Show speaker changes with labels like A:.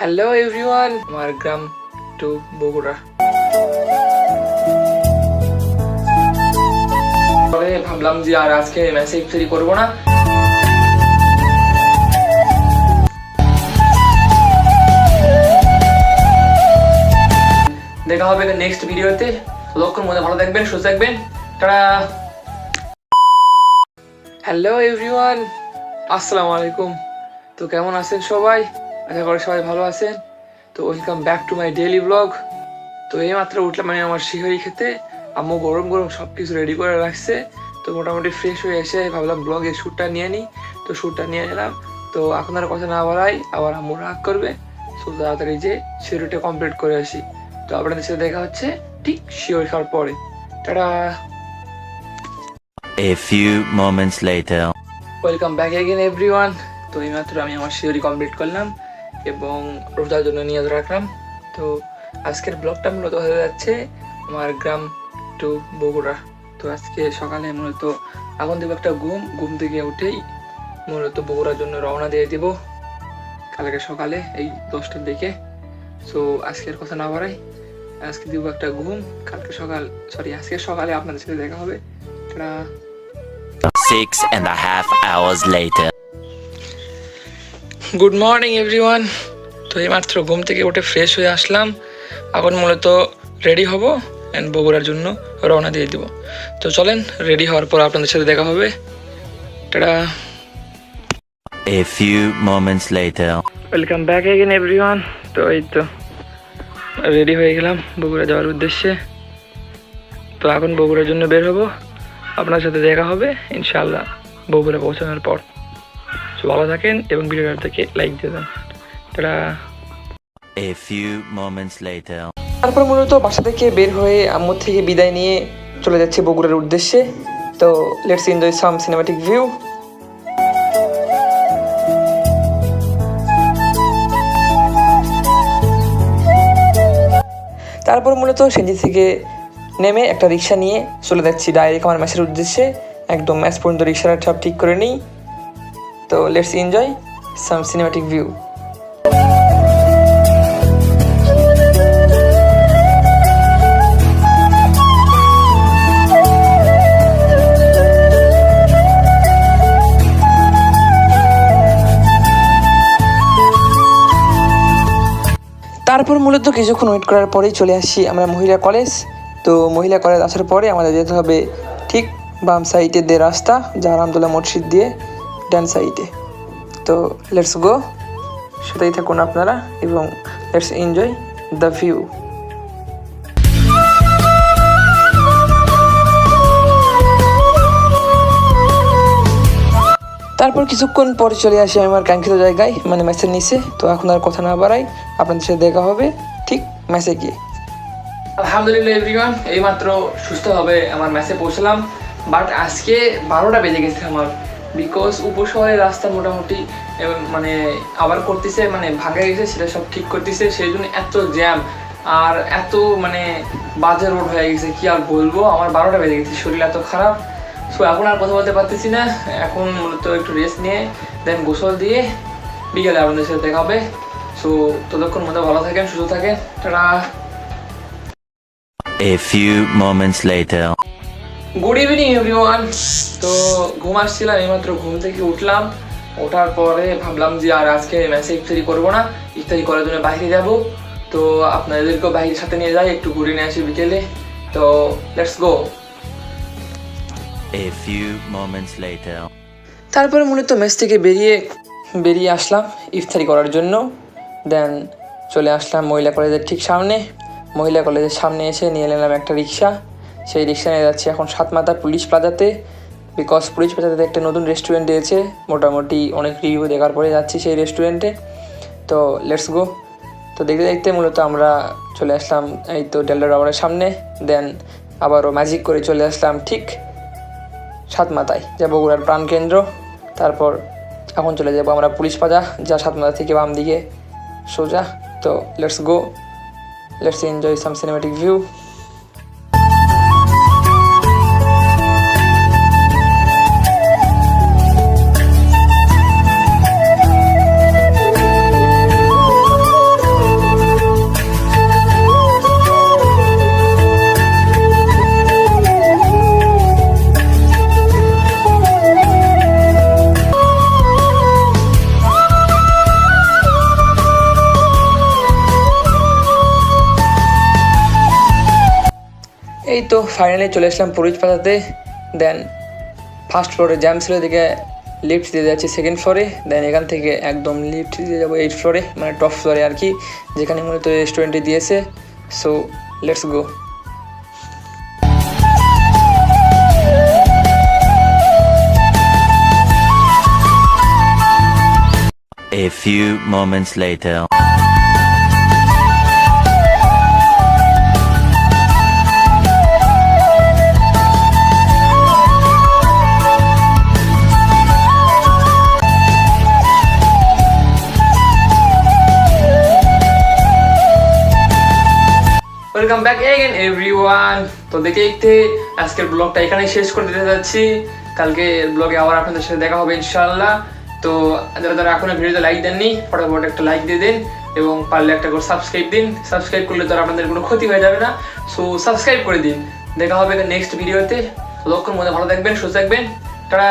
A: Hello everyone আমার গ্রাম two Bogura ভাবলাম যে আর আজকে মেসেজ ফ্রি করব না। দেখা হবে নেক্সট ভিডিওতে ততক্ষণ মধ্যে ভালো থাকবেন, সুস্থ থাকবেন। তারা হ্যালো এভরিওয়ান আসসালামু আলাইকুম। তো কেমন আছেন সবাই? আশা করি সবাই ভালো আছেন। তো welcome back to my daily blog তো এই মাত্র উঠলাম আমি আমার শিহরি খেতে। আম্মু গরম গরম সব কিছু রেডি করে রাখছে। তো মোটামুটি ফ্রেশ হয়ে এসে ভাবলাম ব্লগের শ্যুটটা নিয়ে নিই তো শ্যুটটা নিয়ে নিলাম তো এখন আর কথা না বলাই আবার আম্মু রাগ করবে। তো তাড়াতাড়ি যে শিহরিটা কমপ্লিট করে আসি। তো আপনাদের সাথে দেখা হচ্ছে ঠিক শিহরি খাওয়ার পরে। Tata!
B: A few moments later.
A: Welcome back again everyone তো এইমাত্র আমি আমার শিওরি কমপ্লিট করলাম। এবং রোজার জন্য নিয়ে রাখলাম। তো আজকের ব্লগটা মূলত হয়ে যাচ্ছে আমার গ্রাম টু বগুড়া। তো আজকে সকালে মূলত এখন দেবো একটা ঘুম ঘুম থেকে উঠেই মূলত বগুড়ার জন্য রওনা দিয়ে দিব। কালকে সকালে এই দশটার দিকে। সো আজকের কথা না বাড়াই, আজকে দিব একটা ঘুম, কালকে সকাল সরি আজকে সকালে আপনাদের সাথে দেখা হবে।
B: Six and a half hours later.
A: Good morning everyone তো এইমাত্র ঘুম থেকে উঠে ফ্রেশ হয়ে আসলাম। এখন মূলত রেডি হব অ্যান্ড বগুড়ার জন্য রওনা দিয়ে দিব। তো চলেন রেডি হওয়ার পর আপনাদের সাথে দেখা হবে। Tata.
B: A few moments later.
A: Welcome back again everyone তো এই তো রেডি হয়ে গেলাম বগুড়া যাওয়ার উদ্দেশ্যে। তো এখন বগুড়ার জন্য বের হব। আপনার সাথে দেখা হবে ইনশাআল্লাহ বগুড়া পৌঁছানোর পর। ভালো থাকেন এবং ভিডিওটা থেকে লাইক দিয়ে দেন। Tata
B: A few moments later.
A: তারপর মূলত বাসা থেকে বের হয়ে আম্মুর থেকে বিদায় নিয়ে চলে যাচ্ছে বগুড়ার উদ্দেশ্যে। তো let's enjoy some cinematic view তারপর মূলত সেঞ্জি থেকে নেমে একটা রিক্সা নিয়ে চলে যাচ্ছি। ডাইরেক্ট আমার ম্যাচের উদ্দেশ্যে। একদম ম্যাচ পর্যন্ত রিক্সাটা সব ঠিক করে নিই। তো let's enjoy some cinematic view তারপর মূলত কিছুক্ষণ ওয়েট করার পরেই চলে আসি আমরা মহিলা কলেজ তো মহিলা কলেজ আসার পরে আমাদের যেতে হবে ঠিক বাম সাইডে দিয়ে রাস্তা, যার আমদোলা মসজিদ দিয়ে ডান সাইডে তো লেটস গো সেটাই থাকুন আপনারা এবং লেটস এনজয় দ্য ভিউ তারপর কিছুক্ষণ পরে চলে আসি আমি আমার কাঙ্ক্ষিত জায়গায় মানে ম্যাচের নিচে। তো এখন আর কথা না বাড়াই, আপনাদের সাথে দেখা হবে ঠিক ম্যাচে গিয়ে আলহামদুলিল্লাহ এভরিওয়ান এইমাত্র সুস্থভাবে আমার ম্যাচে পৌঁছলাম। বাট আজকে বারোটা বেজে গেছে আমার। বিকজ উপশহরের রাস্তা মোটামুটি মানে আবার করতেছে মানে ভাঙা গেছে, সেটা সব ঠিক করতেছে, সেই জন্য এত জ্যাম আর এত মানে বাজে রোড হয়ে গেছে, কি আর বলব? আমার বারোটা বেজে গেছে, শরীর এত খারাপ। সো এখন আর কথা বলতে পারতেছি না। এখন মূলত একটু রেস্ট নিয়ে দেন গোসল দিয়ে বিকেলে আপনাদের সাথে দেখা হবে। সো ততক্ষণ মধ্যে ভালো থাকেন, সুস্থ থাকেন।
B: A few moments later.
A: Good evening everyone তো ঘুম আসছিলাম এইমাত্র ঘুম থেকে উঠলাম। ওঠার পরে ভাবলাম যে আর আজকে ম্যাচে ইফতারি করব না ইফতারি করার জন্য বাইরে যাব। তো আপনাদেরকেও বাইরের সাথে নিয়ে যাই একটু ঘুরে নিয়ে আসি বিকেলে। তো let's go
B: A few moments later.
A: তারপরে মূলত মেস থেকে বেরিয়ে বেরিয়ে আসলাম ইফতারি করার জন্য। দেন চলে আসলাম মহিলা কলেজের ঠিক সামনে। মহিলা কলেজের সামনে এসে নিয়ে নিলাম একটা রিক্সা। সেই রিক্সা নিয়ে যাচ্ছি। এখন সাতমাথা পুলিশ প্লাজাতে বিকজ পুলিশ প্লাজাতে একটা নতুন রেস্টুরেন্ট দিয়েছে। মোটামুটি অনেক রিভিউ দেখার পরে যাচ্ছি সেই রেস্টুরেন্টে তো লেটস গো তো দেখতে দেখতে মূলত আমরা চলে আসলাম এই তো ডেল্টা টাওয়ারের সামনে। দেন আবারও ম্যাজিক করে চলে আসলাম ঠিক সাতমাথায়। যা বগুড়ার প্রাণকেন্দ্র তারপর এখন চলে যাব আমরা পুলিশ পাজা, যা সাতমাথা থেকে বাম দিকে সোজা। তো let's go let's enjoy some cinematic view এই তো ফাইনালি চলে আসলাম পুরুষ পাতাতে দেন ফার্স্ট ফ্লোরে জ্যাম ছিল দিকে লিফট দিয়ে যাচ্ছি সেকেন্ড ফ্লোরে দেন এখান থেকে একদম লিফট দিয়ে যাব এইট ফ্লোরে মানে টপ ফ্লোরে আর কি, যেখানে মূলত রেস্টুরেন্টে দিয়েছে so let's go
B: A few moments later.
A: Welcome back again everyone তো দেখে দেখতে আজকের ব্লগটা এখানেই শেষ করে দিতে যাচ্ছি। কালকে ব্লগে আবার আপনাদের সাথে দেখা হবে, ইনশাআল্লাহ। তো যারা যারা এখনও ভিডিওতে লাইক দেননি, ফটাফট একটা লাইক দিয়ে দিন এবং পারলে একটা করে সাবস্ক্রাইব দিন। সাবস্ক্রাইব করলে তো আপনাদের কোনো ক্ষতি হয়ে যাবে না। সো সাবস্ক্রাইব করে দিন। দেখা হবে নেক্সট ভিডিওতে ততক্ষণ মধ্যে ভালো থাকবেন, সুস্থ থাকবেন। তারা